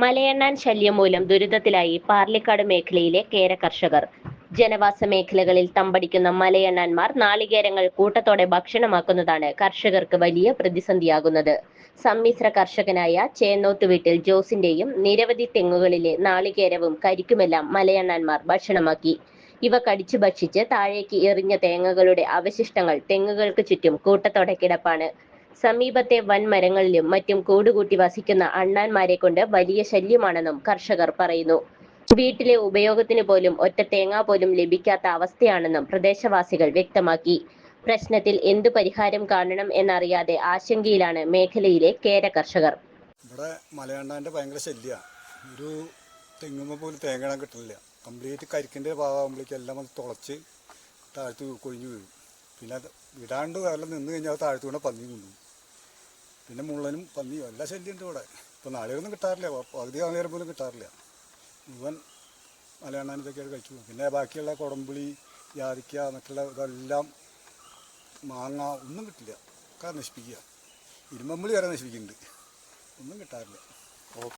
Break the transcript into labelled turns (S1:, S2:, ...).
S1: മലയെണ്ണാൻ ശല്യം മൂലം ദുരിതത്തിലായി പാർലിക്കാട് മേഖലയിലെ കേര കർഷകർ. ജനവാസ മേഖലകളിൽ തമ്പടിക്കുന്ന മലയണ്ണാന്മാർ നാളികേരങ്ങൾ കൂട്ടത്തോടെ ഭക്ഷണമാക്കുന്നതാണ് കർഷകർക്ക് വലിയ പ്രതിസന്ധിയാകുന്നത്. സമ്മിശ്ര കർഷകനായ ചേന്നോത്ത് വീട്ടിൽ ജോസിന്റെയും നിരവധി തെങ്ങുകളിലെ നാളികേരവും കരിക്കുമെല്ലാം മലയണ്ണാന്മാർ ഭക്ഷണമാക്കി. ഇവ കടിച്ചു ഭക്ഷിച്ച് താഴേക്ക് എറിഞ്ഞ തേങ്ങകളുടെ അവശിഷ്ടങ്ങൾ തെങ്ങുകൾക്ക് ചുറ്റും കൂട്ടത്തോടെ കിടപ്പാണ്. സമീപത്തെ വൻമരങ്ങളിലും മറ്റും കൂടുകൂട്ടി വസിക്കുന്ന അണ്ണാന്മാരെ കൊണ്ട് വലിയ ശല്യമാണെന്നും കർഷകർ പറയുന്നു. വീട്ടിലെ ഉപയോഗത്തിന് പോലും ഒറ്റ തേങ്ങ പോലും ലഭിക്കാത്ത അവസ്ഥയാണെന്നും പ്രദേശവാസികൾ വ്യക്തമാക്കി. പ്രശ്നത്തിൽ എന്തു പരിഹാരം കാണണം എന്നറിയാതെ ആശങ്കയിലാണ് മേഖലയിലെ കേര കർഷകർ.
S2: ഇവിടെ മലയണ്ണാന്റെ ഭയങ്കര ശല്യമാണ് ഒരു തെങ്ങുമ്പോൾ പോലും തേങ്ങ ഇടാൻ കിട്ടുന്നില്ല കംപ്ലീറ്റ് കരിക്കിന്റെ ഭാഗമാകുമ്പോഴേക്കും എല്ലാം അത് തുളച്ച് താഴ്ത്തു കൊഴിഞ്ഞു വീഴും. പിന്നെ വിടാണ്ട് എല്ലാം നിന്ന് കഴിഞ്ഞാൽ താഴ്ത്തുകൊണ്ട് പന്നി കൊണ്ടുപോകും പിന്നെ മുള്ളനും പന്നിയും എല്ലാ ശല്യമുണ്ട് ഇവിടെ. ഇപ്പോൾ നാളികേരൊന്നും കിട്ടാറില്ല. പകുതി നാളികേരം പോലും കിട്ടാറില്ല. മുഴുവൻ ഇതൊക്കെയാണ് കഴിച്ചു. പിന്നെ ബാക്കിയുള്ള കുടംപുളി ജാതിക്ക എന്നൊക്കെയുള്ള ഇതെല്ലാം മാങ്ങ ഒന്നും കിട്ടില്ല. ഒക്കെ നശിപ്പിക്കുക. ഇരുമ്പമ്പുളി വരെ നശിപ്പിക്കുന്നുണ്ട്. ഒന്നും കിട്ടാറില്ല.